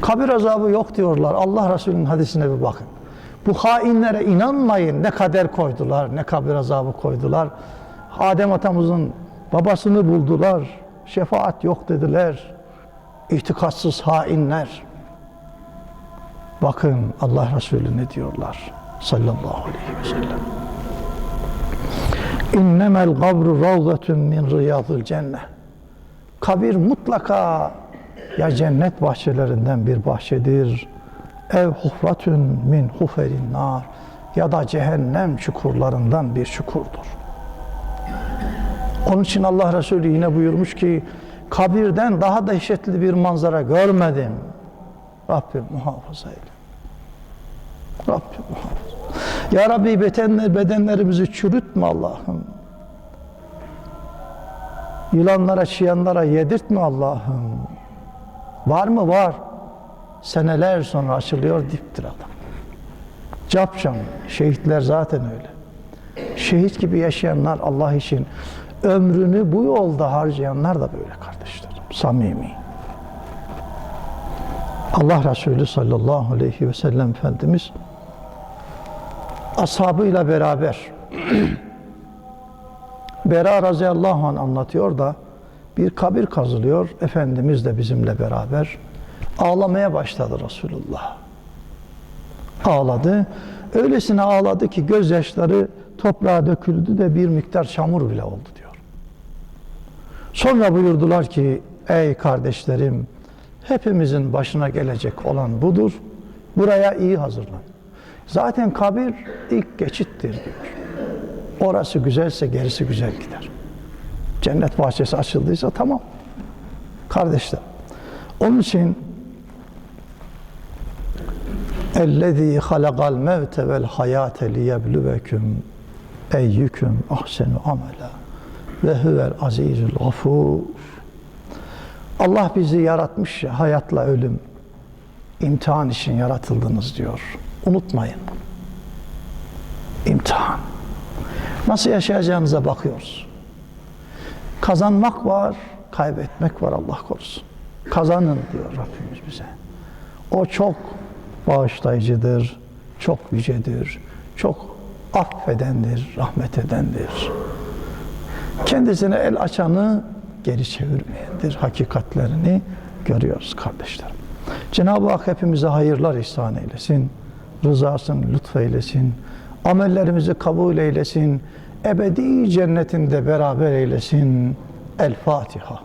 Kabir azabı yok diyorlar. Allah Resulü'nün hadisine bir bakın. Bu hainlere inanmayın. Ne kader koydular, ne kabir azabı koydular. Adem atamızın babasını buldular. Şefaat yok dediler. İtikatsız hainler. Bakın Allah Resulü ne diyorlar sallallahu aleyhi ve sellem. İnnemel gabru ravzatun min riyadil cennet. Kabir mutlaka ya cennet bahçelerinden bir bahçedir. Ev hufratun min huferin nar ya da cehennem çukurlarından bir çukurdur. Onun için Allah Resulü yine buyurmuş ki kabirden daha dehşetli bir manzara görmedim. Rabbim muhafaza eyle. Rabbim muhafaza. Ya Rabbi bedenler, bedenlerimizi çürütme Allah'ım. Yılanlara, çıyanlara yedirtme Allah'ım. Var mı? Var. Seneler sonra açılıyor diptir adam. Capcan. Şehitler zaten öyle. Şehit gibi yaşayanlar Allah için ömrünü bu yolda harcayanlar da böyle kardeşlerim. Samimi. Allah Resulü sallallahu aleyhi ve sellem Efendimiz ashabıyla beraber Bera radıyallahu anh anlatıyor da bir kabir kazılıyor. Efendimiz de bizimle beraber ağlamaya başladı Resulullah. Ağladı. Öylesine ağladı ki gözyaşları toprağa döküldü de bir miktar çamur bile oldu diyor. Sonra buyurdular ki ey kardeşlerim hepimizin başına gelecek olan budur. Buraya iyi hazırlan. Zaten kabir ilk geçittir diyor. Orası güzelse gerisi güzel gider Cennet bahçesi açıldıysa tamam. Kardeşler. Onun için اَلَّذ۪ي خَلَقَ الْمَوْتَ وَالْحَيَاةَ لِيَبْلُوَكُمْ اَيُّكُمْ اَحْسَنُ عَمَلًا ve huvel azizül gafur. Allah bizi yaratmış ya, hayatla ölüm imtihan için yaratıldınız diyor. Unutmayın. İmtihan. Nasıl yaşayacağınıza bakıyoruz. Kazanmak var, kaybetmek var Allah korusun. Kazanın diyor Rabbimiz bize. O çok bağışlayıcıdır, çok yücedir, çok affedendir, rahmet edendir. Kendisine el açanı geri çevirmeyendir. Hakikatlerini görüyoruz kardeşlerim. Cenab-ı Hak hepimize hayırlar ihsan eylesin. Rızasını lütfeylesin. Amellerimizi kabul eylesin. Ebedi cennetinde beraber eylesin. El Fatiha.